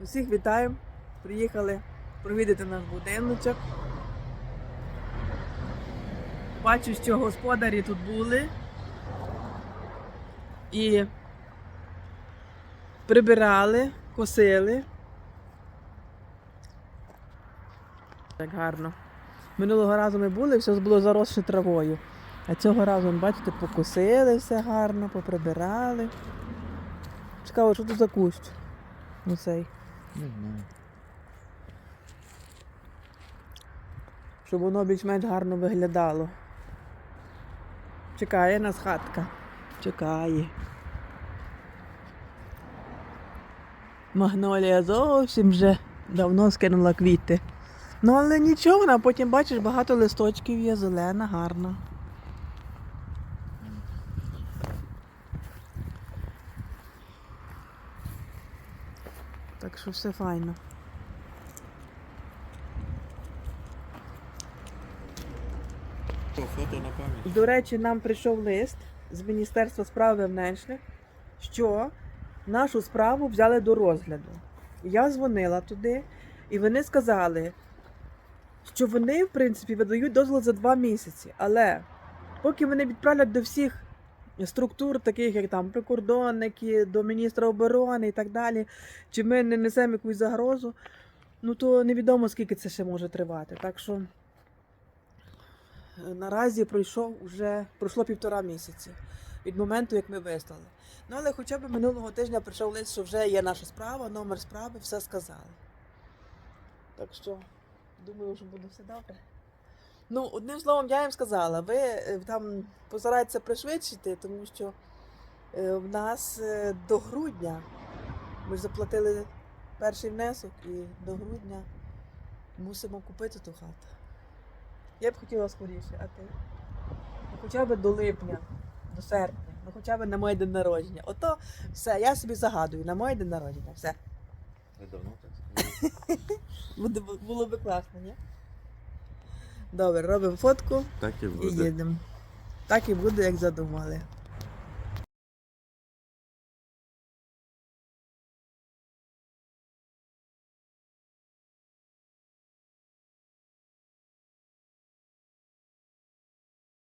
Усіх вітаємо. Приїхали провідати наш будиночок. Бачу, що господарі тут були і прибирали, косили. Так гарно. Минулого разу ми були, все було заросше травою. А цього разу, бачите, покосили все гарно, поприбирали. Цікаво, що тут за кущ? Ну цей. Не знаю. Щоб воно більш-менш гарно виглядало. Чекає нас хатка. Чекає. Магнолія зовсім вже давно скинула квіти. Ну, але нічого, вона потім бачиш, багато листочків є, зелена, гарна. Так що все файно. Фото на пам'ять. До речі, нам прийшов лист з Міністерства справ внешних, що нашу справу взяли до розгляду. Я дзвонила туди, і вони сказали, що вони, в принципі, видають дозвіл за два місяці. Але поки вони відправлять до всіх структур, таких як там прикордонники, до міністра оборони і так далі, чи ми не несемо якусь загрозу, ну то невідомо скільки це ще може тривати. Так що. Наразі пройшов уже пройшло півтора місяці від моменту, як ми вислали. Ну але хоча б минулого тижня прийшов лист, що вже є наша справа, номер справи, все сказали. Так що, думаю, що буде все добре. Ну, одним словом, я їм сказала, ви е, там постарайтеся пришвидшити, тому що е, в нас е, до грудня ми ж заплатили перший внесок і до грудня мусимо купити ту хату. Я б хотіла скоріше, а ти? Ну, хоча б до липня, до серпня, ну хоча б на моє день народження. Ото все, я собі загадую, на моє день народження. Все. Ви давно так? Було би класно, ні? Добре, робимо фотку Так і і їдемо. Так і буде, як задумали.